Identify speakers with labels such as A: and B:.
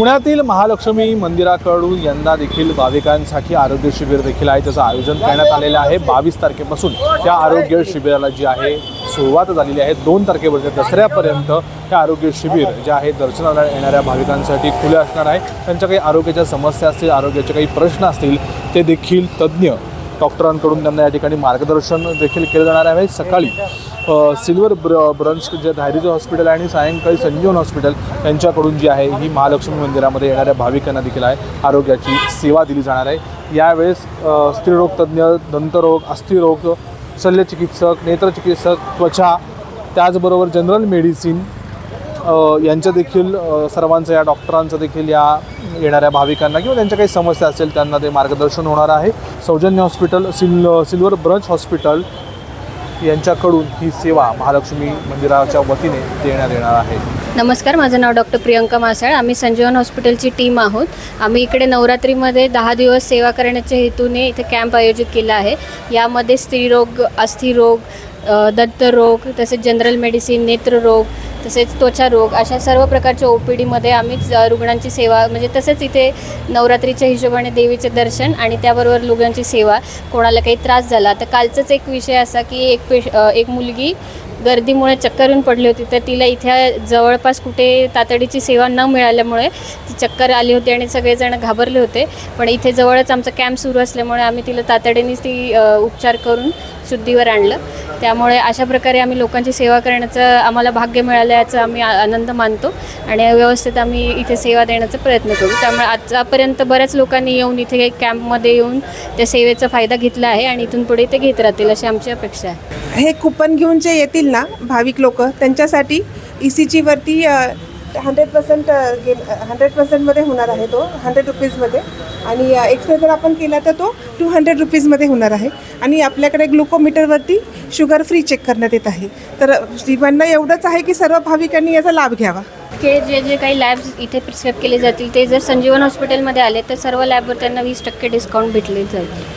A: पुण्यातील महालक्ष्मी मंदिराकडून यंदा देखील भाविकांसाठी आरोग्य शिबिर देखील आहे. त्याचं आयोजन करण्यात आलेलं आहे. बावीस तारखेपासून त्या आरोग्य शिबिराला जी आहे सुरुवात झालेली आहे. दोन तारखेपर्यंत दसऱ्यापर्यंत हे आरोग्य शिबिर जे आहे दर्शनाला येणाऱ्या भाविकांसाठी खुले असणार आहे. त्यांच्या काही आरोग्याच्या समस्या असतील आरोग्याचे काही प्रश्न असतील ते देखील तज्ज्ञ डॉक्टरांकडून त्यांना या ठिकाणी मार्गदर्शन देखील केलं जाणार आहे. सकाळी सिल्वर ब्र ब्रंच जे धायरीचं हॉस्पिटल आहे आणि सायंकाळी संजीवन हॉस्पिटल यांच्याकडून जी आहे ही महालक्ष्मी मंदिरामध्ये येणाऱ्या भाविकांना देखील आहे आरोग्याची सेवा दिली जाणार आहे. यावेळेस स्त्रीरोगतज्ञ स्त्रीरोग तज्ज्ञ दंतरोग अस्थिरोग शल्यचिकित्सक नेत्रचिकित्सक त्वचा त्याचबरोबर जनरल मेडिसिन यांच्या देखील सर्वांचं या डॉक्टरांचं देखील या येणाऱ्या भाविकांना किंवा त्यांच्या काही समस्या असेल त्यांना ते मार्गदर्शन होणार आहे. सौजन्य हॉस्पिटल सिल सिल्वर ब्रंच हॉस्पिटल यांच्याकडून ही सेवा महालक्ष्मी मंदिराच्या वतीने देण्यात येणार आहे.
B: नमस्कार माझं नाव डॉक्टर प्रियंका मासाळ. आम्ही संजीवन हॉस्पिटलची टीम आहोत. आम्ही इकडे नवरात्रीमध्ये दहा दिवस सेवा करण्याच्या हेतूने इथे कॅम्प आयोजित केला आहे. यामध्ये स्त्रीरोग अस्थिरोग दत्तरोग तसेच जनरल मेडिसिन नेत्ररोग तसेच त्वचा रोग अशा सर्व प्रकारच्या ओ पी डीमध्ये आम्ही रुग्णांची सेवा म्हणजे तसेच इथे नवरात्रीच्या हिशोबाने देवीचे दर्शन आणि त्याबरोबर रुग्णांची सेवा कोणाला काही त्रास झाला तर कालचाच एक विषय असा की एक पेश एक मुलगी गर्दीमुळे चक्कर येऊन पडली होती. तर तिला इथे जवळपास कुठे तातडीची सेवा न मिळाल्यामुळे ती चक्कर आली होती आणि सगळेजण घाबरले होते. पण इथे जवळच आमचा कॅम्प सुरू असल्यामुळे आम्ही तिला तातडीनेच ती उपचार करून शुद्धीवर आणलं. त्यामुळे अशा प्रकारे आम्ही लोकांची सेवा करण्याचं आम्हाला भाग्य मिळालं याचा आम्ही आनंद मानतो आणि व्यवस्थित आम्ही इथे सेवा देण्याचा प्रयत्न करू. त्यामुळे आजपर्यंत बऱ्याच लोकांनी येऊन इथे कॅम्पमध्ये येऊन त्या सेवेचा फायदा घेतला आहे आणि इथून पुढे ते घेत राहतील अशी आमची अपेक्षा आहे.
C: हे कुपन घेऊन जे येतील ना भाविक लोक त्यांच्यासाठी ई सी जीवरती हंड्रेड पर्सेंट हंड्रेड पर्सेंटमध्ये होणार आहे तो हंड्रेड रुपीजमध्ये आणि एक्सरे जर आपण केला तर तो टू हंड्रेड रुपीजमध्ये होणार आहे. आणि आपल्याकडे ग्लुकोमीटरवरती शुगर फ्री चेक करण्यात येत आहे. तर श्रीमांना एवढंच आहे की सर्व भाविकांनी याचा लाभ घ्यावा.
B: के जे जे काही लॅब्स इथे प्रिस्क्राईब केले जातील ते जर संजीवन हॉस्पिटलमध्ये आले तर सर्व लॅबवर त्यांना वीस टक्के डिस्काउंट भेटले जाईल.